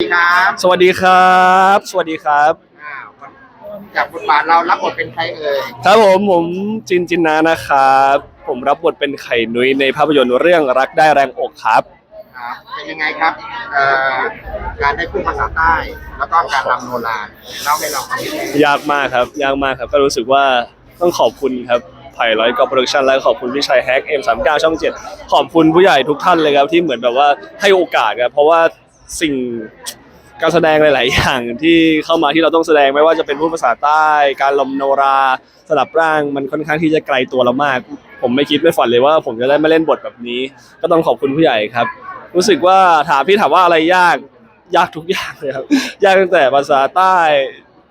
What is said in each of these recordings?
สวัสดีครับสวัสดีครับ สวัสดีครับ อ่าจากบทบาทเรารับบทเป็นใครเอ่ยครับผมผมจินจินนานะครับ ผมรับบทเป็นไข่นุ้ยในภาพยนตร์เรื่องรักได้แรงอกครับ ครับเป็นยังไงครับเอ่อการได้พูดภาษาใต้ แล้วก็การรำโนราเล่าให้เราฟังนิดนึงยากมากครับ ยากมากครับ ก็รู้สึกว่าต้องขอบคุณครับไผ่ร้อยกอโปรดักชันและขอบคุณพี่ชัยแฮก M39 ช่อง 7 ขอบคุณผู้ใหญ่ทุกท่านเลยครับที่เหมือนแบบว่าให้โอกาสครับเพราะว่า สิ่งการแสดงหลาย ๆ อย่างที่เข้ามาที่เราต้องแสดงไม่ว่าจะเป็นพูดภาษาใต้ การลมโนราสลับร่างมันค่อนข้างที่จะไกลตัวเรามาก ผมไม่คิดไม่ฝันเลยว่า ผมจะได้มาเล่นบทแบบนี้ ก็ต้องขอบคุณผู้ใหญ่ครับ รู้สึกว่าถามพี่ถามว่าอะไรยากยากทุกอย่างเลยครับ ยากตั้งแต่ภาษาใต้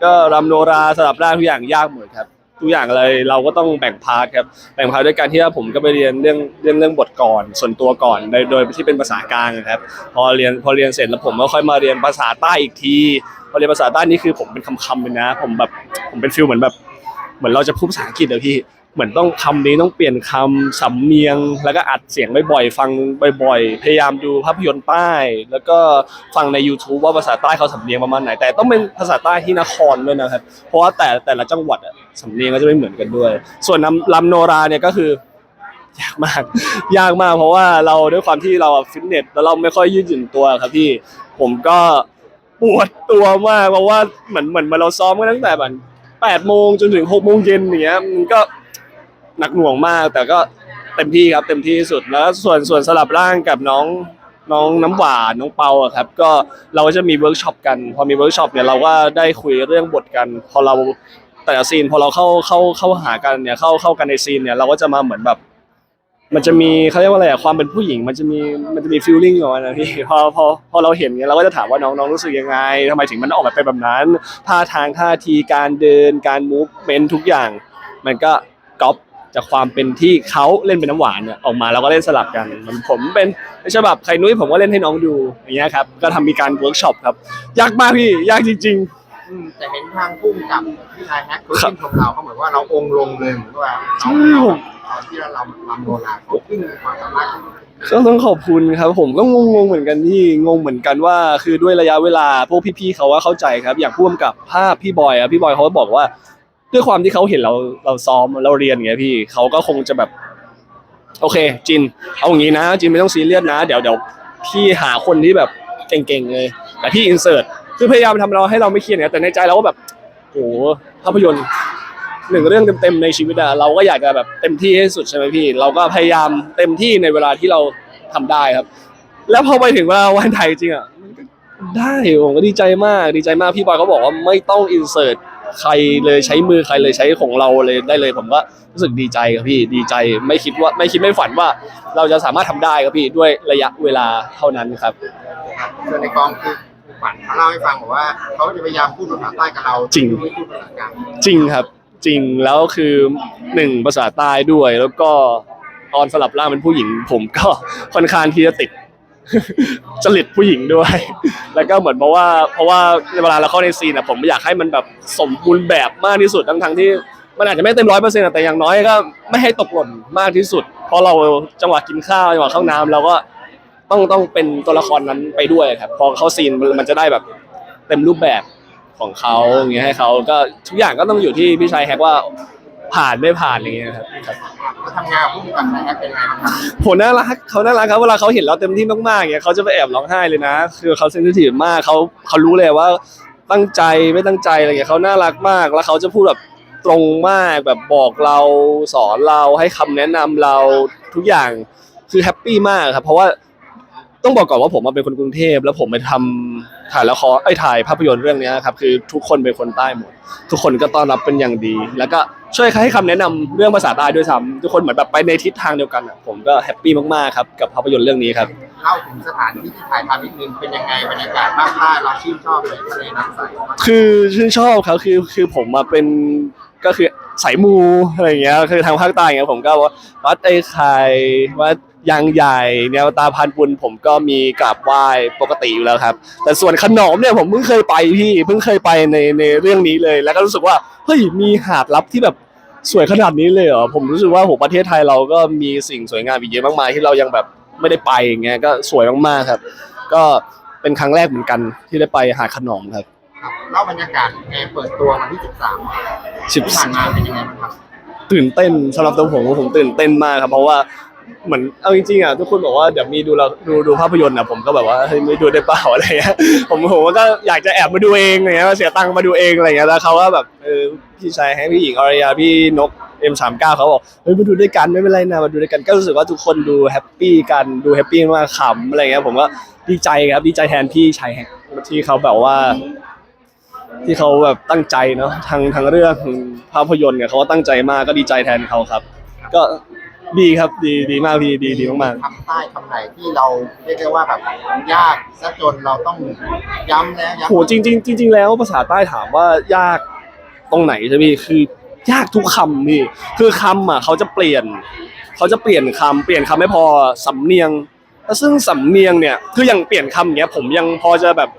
ก็รำโนราสลับร่างทุกอย่างยากหมดครับ ทุกอย่างเลยเราก็ต้องแบ่งพาร์ทครับแบ่งพาร์ทด้วยการที่ว่าผมก็ไปเรียนเรื่องเรื่องเรื่องบทก่อน ส่วนตัวก่อนโดยโดยที่เป็นภาษากลางครับ พอเรียนพอเรียนเสร็จแล้วผมก็ค่อยมาเรียนภาษาใต้อีกทีพอเรียนภาษาใต้นี่คือผมเป็นคำๆเลยนะ ผมแบบผมเป็นฟิลเหมือนแบบเหมือนเราจะพูดภาษาอังกฤษเลยพี่ เหมือนต้องคำนี้ต้องเปลี่ยนคำสำเนียง แล้วก็อัดเสียงบ่อยๆฟังบ่อยๆ พยายามดูภาพยนตร์ใต้ แล้วก็ฟังใน YouTube ว่าภาษาใต้เขาสำเนียงประมาณไหน แต่ต้องเป็นภาษาใต้ที่นครด้วยนะครับ เพราะว่าแต่แต่ละจังหวัดสำเนียงก็จะไม่เหมือนกันด้วย ส่วนลำโนราเนี่ยก็คือยากมาก ยากมากเพราะว่าเราด้วยความที่เราฟิตเนสแล้วเราไม่ค่อยยืดหยุ่นตัวครับพี่ผมก็ปวดตัวมากเพราะว่าเหมือนเหมือนมาเราซ้อมกันตั้งแต่แบบแปดโมงจนถึงหกโมงเย็นอย่างเงี้ยมันก็ หนักหน่วงมาก แต่ก็เต็มที่ครับเต็มที่ที่สุดแล้วส่วนส่วนสลับร่างกับน้องน้องน้ำหวานน้องเปาอะครับก็เราก็จะมีเวิร์กช็อปกัน พอมีเวิร์กช็อปเนี่ยเราก็ได้คุยเรื่องบทกัน พอเราแต่ละซีนพอเราเข้าเข้าเข้าหากันเนี่ยเข้าเข้ากันในซีนเนี่ยเราก็จะมาเหมือนแบบ มันจะมีเขาเรียกว่าอะไรอะความเป็นผู้หญิง มันจะมีมันจะมีฟีลลิ่งของมันนะพี่พอพอพอเราเห็นเนี่ยเราก็จะถามว่าน้องน้องรู้สึกยังไงทำไมถึงมันออกมาเป็นแบบนั้นท่าทางท่าทีการเดินการมูฟเมนทุกอย่าง มันก็ก๊อป จากความเป็นที่เขาเล่นเป็นน้ำหวานเนี่ยออกมาแล้วก็เล่นสลับกันเหมือนผมเป็นฉบับไข่นุ้ยผมก็เล่นให้น้องดูอย่างเงี้ยครับก็ทำมีการเวิร์กช็อปครับยากมากพี่ยากจริงอืมแต่เห็นทางพุ่มกับพี่ชายแฮกเขาชื่นชมเราเขาเหมือนว่าเราองค์ลงเลยเหมือนว่าใช่เราผมตอนที่เรารำรำโนราเขาขึ้นความสามารถของเราก็ต้องขอบคุณครับผมก็งงๆเหมือนกันที่งงเหมือนกันว่า คือด้วยระยะเวลาพวกพี่ๆเขาว่าเข้าใจครับ อย่างพ่วงกับภาพพี่บอยอะพี่บอยเขาก็บอกว่า ด้วยความที่เขาเห็นเราเราซ้อมเราเรียนไงพี่เขาก็คงจะแบบ โอเค จิน เอาอย่างนี้นะ จินไม่ต้องซีเรียสนะ เดี๋ยวเดี๋ยวพี่หาคนที่แบบเก่งๆเลย แต่พี่อินเสิร์ตคือพยายามทำเราให้เราไม่เครียดไงแต่ในใจเราก็แบบโหภาพยนตร์หนึ่งเรื่องเต็มๆในชีวิตอะเราก็อยากจะแบบเต็มที่ให้สุดใช่ไหมพี่ เราก็พยายามเต็มที่ในเวลาที่เราทำได้ครับ แล้วพอไปถึงเวลาวันไทยจริงอะได้ผมก็ดีใจมากดีใจมากพี่บอยเขาบอกว่าไม่ต้องอินเสิร์ต ใครเลยใช้มือใครเลยใช้ของเราเลยได้เลย ผมก็รู้สึกดีใจครับพี่ดีใจไม่คิดว่าไม่คิดไม่ฝันว่า เราจะสามารถทำได้ครับพี่ด้วยระยะเวลาเท่านั้นครับส่วนในกองคือฝันเขาเล่าให้ฟังบอกว่าเขาจะพยายามพูดภาษาใต้กับเราจริง ไม่พูดภาษากลางจริงครับจริงแล้วคือหนึ่งภาษาใต้ด้วยแล้วก็ตอนสลับร่างเป็นผู้หญิง ผมก็ ค่อนข้างที่จะติด จริตผู้หญิงด้วย แล้วก็เหมือนเพราะว่า เพราะว่าเวลาเราเข้าในซีนอะผมอยากให้มันแบบสมบูรณ์แบบมากที่สุดทั้งทั้งที่ มันอาจจะไม่เต็มร้อยเปอร์เซ็นต์แต่อย่างน้อยก็ไม่ให้ตกหล่นมากที่สุด เพราะเราจังหวะกินข้าวจังหวะเข้าน้ำเราก็ต้องต้องเป็นตัวละครนั้นไปด้วยครับ พอเข้าซีนมันจะได้แบบเต็มรูปแบบของเขาอย่างเงี้ยให้เขาก็ทุกอย่างก็ต้องอยู่ที่พี่ชายแฮกว่า ผ่านไม่ผ่านอย่างเงี้ยครับครับเขาทำงานกับพุ่มกับชายแฮกเป็นไงบ้างครับโหน่ารักเขาน่ารักครับเวลาเขาเห็นเราเต็มที่มากๆอย่างเงี้ยเขาจะไปแอบร้องไห้เลยนะ คือเขาเซนซิทีฟมากเขาเขารู้เลยว่าตั้งใจไม่ตั้งใจอะไรเงี้ยเขาน่ารักมาก แล้วเขาจะพูดแบบตรงมากแบบบอกเราสอนเราให้คำแนะนำเราทุกอย่างคือแฮปปี้มากครับเพราะว่า ต้องบอกก่อนว่าผมมาเป็นคนกรุงเทพแล้วผมไปทำถ่ายละครไอ้ยถ่ายภาพยนตร์เรื่องเนี้ยครับคือทุกคนเป็นคนใต้หมด ทุกคนก็ต้อนรับเป็นอย่างดี แล้วก็ช่วยให้คำแนะนำเรื่องภาษาใต้ด้วยซ้ำทุกคนเหมือนแบบไปในทิศทางเดียวกันอะผมก็แฮปปี้มากๆครับกับภาพยนตร์เรื่องนี้ครับ เล่าถึงสถานที่ที่ถ่ายทำนิดนึงเป็นยังไงบรรยากาศภาคใต้เราชื่นชอบเลยทะเลน้ำใสมากคือชื่นชอบครับคือคือผมมาเป็นก็คือ สายมูอะไรอย่างเงี้ยคือทางภาคใต้อย่างเงี้ยผมก็ว่าวัดไอ้ไข่วัดยางใหญ่แนวตาพันบุญผมก็มีกราบไหว้ปกติอยู่แล้วครับ แต่ส่วนขนมเนี่ยผมเพิ่งเคยไปพี่เพิ่งเคยไปในในเรื่องนี้เลย แล้วก็รู้สึกว่าเฮ้ยมีหาดลับที่แบบสวยขนาดนี้เลยเหรอผมรู้สึกว่าโหประเทศไทยเราก็มีสิ่งสวยงามอีกเยอะมากมายที่เรายังแบบไม่ได้ไปอย่างเงี้ยก็สวยมากๆครับ ก็เป็นครั้งแรกเหมือนกันที่ได้ไปหาดขนมครับ ครับเล่าบรรยากาศไงเปิดตัววันที่ 13สิบ ที่ผ่านมาเป็นยังไงบ้างครับ ตื่นเต้นสำหรับตัวผมผมตื่นเต้นมากครับ เพราะว่าเหมือนเอาจริงๆอะทุกคนบอกว่าเดี๋ยวมีดูเราดูดูภาพยนตร์อะผมก็แบบว่าเฮ้ยไม่ดูได้เปล่าอะไรเงี้ยผมผมก็อยากจะแอบมาดูเองอะไรเงี้ยเสียตังค์มาดูเองอะไรเงี้ยแล้วเขาก็แบบเออพี่ชายให้พี่หญิงอารยาพี่นก M39 เขาบอกเฮ้ยมาดูด้วยกันไม่เป็นไรนะมาดูด้วยกันก็รู้สึกว่าทุกคนดูแฮปปี้กันดูแฮปปี้มากขำอะไรเงี้ยผมก็ดีใจครับดีใจแทนพี่ชายแฮกที่เขาแบบว่า ที่เขาแบบตั้งใจเนาะทางทางเรื่องภาพยนตร์เนี่ยเขาก็ตั้งใจมากก็ดีใจแทนเขาครับ ก็ดีครับดีดีมากดีดีดีมากคำใต้คำไหนที่เราเรียกได้ว่าแบบยากซะจนเราต้องย้ำแล้วๆย้ำโหจริงจริงจริง ๆ แล้วภาษาใต้ถามว่ายากตรงไหนใช่ไหมคือยากทุกคำพี่คือคำอะเขาจะเปลี่ยน เขาจะเปลี่ยนคำเปลี่ยนคำไม่พอสำเนียงแล้วซึ่งสำเนียงเนี่ยคืออย่างเปลี่ยนคำอย่างเงี้ยผมยังพอจะแบบ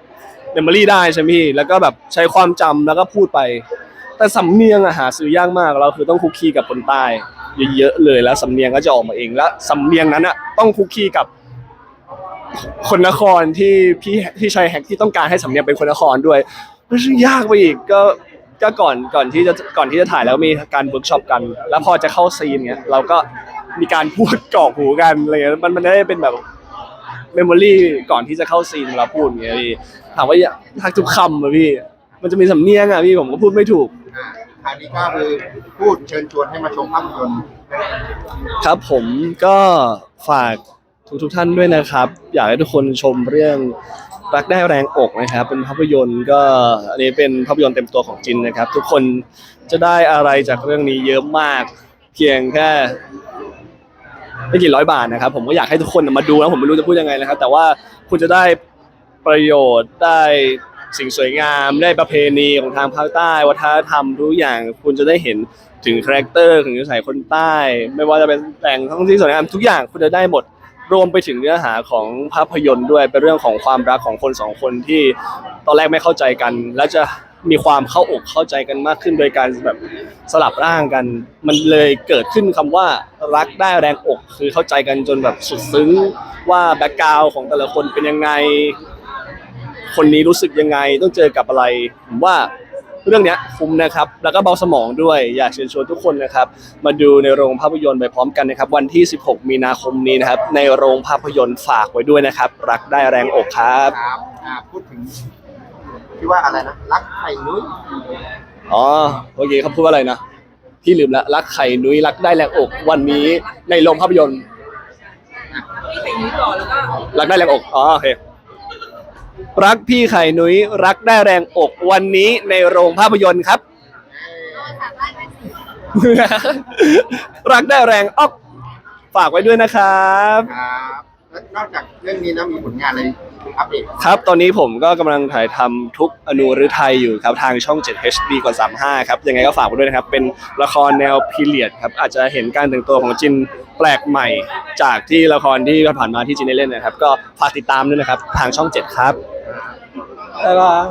เมมโมรี่ได้ใช่ไหมพี่แล้วก็แบบใช้ความจำแล้วก็พูดไป แต่สำเนียงอะหาซื้อยากมากเราคือต้องคุกคีกับคนใต้เยอะๆเลยแล้วสำเนียงก็จะออกมาเองแล้วสำเนียงนั้นอะต้องคุกคีกับ คนนครที่พี่พี่ชัยแฮกที่ต้องการให้สำเนียงเป็นคนนครด้วยมันซึ่งยากไปอีกก็ก็ก่อนก่อนที่จะก่อนที่จะถ่ายแล้วมีการเวิร์กช็อปกัน แล้วพอจะเข้าซีนเนี้ยเราก็มีการพูดกรอกหูกันอะไรเงี้ยมันมันได้เป็นแบบ มมโมรี่ก่อนที่จะเข้าซีนเราพูดอย่างเงี้ยพี่ถามว่ายากทุกคำอะพี่ มันจะมีสำเนียงอะพี่ผมก็พูดไม่ถูก อ่าคราวนี้ก็คือพูดเชิญชวนให้มาชมภาพยนตร์ครับผมก็ฝากทุกทุกๆท่านด้วยนะครับ อยากให้ทุกคนชมเรื่องรักได้แรงอกนะครับ เป็นภาพยนตร์ก็อันนี้เป็นภาพยนตร์เต็มตัวของจินนะครับ ทุกคนจะได้อะไรจากเรื่องนี้เยอะมาก เพียงแค่ ไม่กี่ร้อยบาทนะครับผมก็อยากให้ทุกคนมาดูนะผมไม่รู้จะพูดยังไงนะครับ แต่ว่าคุณจะได้ประโยชน์ได้สิ่งสวยงามได้ประเพณีของทางภาคใต้ วัฒนธรรมทุกอย่างคุณจะได้เห็นถึงคาแรคเตอร์ถึงนิสัยคนใต้ ไม่ว่าจะเป็นแต่งท่องที่สวยงามทุกอย่างคุณจะได้หมดรวมไปถึงเนื้อหาของภาพยนตร์ด้วยเป็นเรื่องของความรักของคนสองคนที่ตอนแรกไม่เข้าใจกัน แล้วจะ มีความเข้าอกเข้าใจกันมากขึ้นโดยการแบบสลับร่างกัน มันเลยเกิดขึ้นคำว่ารักได้แรงอกคือเข้าใจกันจนแบบสุดซึ้งว่าแบ็กกราวของแต่ละคนเป็นยังไง คนนี้รู้สึกยังไงต้องเจอกับอะไรผมว่าเรื่องเนี้ยคุ้มนะครับ แล้วก็เบาสมองด้วย อยากเชิญชวนทุกคนนะครับ มาดูในโรงภาพยนตร์ไปพร้อมกันนะครับ วันที่ 16 มีนาคมนี้นะครับ ในโรงภาพยนตร์ฝากไว้ด้วยนะครับ รักได้แรงอกครับ ครับพูดถึง ที่ว่าอะไรนะ รักไข่นุ้ยอ๋อเมื่อกี้เขาพูดว่าอะไรนะพี่ลืมละรักไข่นุ้ยรักได้แรงอก วันนี้ในโรงภาพยนตร์พี่ไข่นี้ก่อนแล้วก็รักได้แรงอกอ๋อโอเครักพี่ไข่นุ้ยรักได้แรงอกวันนี้ในโรงภาพยนตร์ครับ รักได้แรงออกฝากไว้ด้วยนะครับ ครับแล้ว นอกจากเรื่องนี้นะมีผลงานอะไรอัปเดตครับ ตอนนี้ผมก็กำลังถ่ายทำทุกอนูฤทัยอยู่ครับ ทางช่อง 7 HD กด35 ครับ ยังไงก็ฝากไว้ด้วยนะครับ เป็นละครแนวพีเรียดครับ อาจจะเห็นการแต่งตัวของจินแปลกใหม่ จากที่ละครที่ผ่านมาที่จินได้เล่นนะครับ ก็ฝากติดตามด้วยนะครับ ทางช่อง 7 ครับ บ๊ายบาย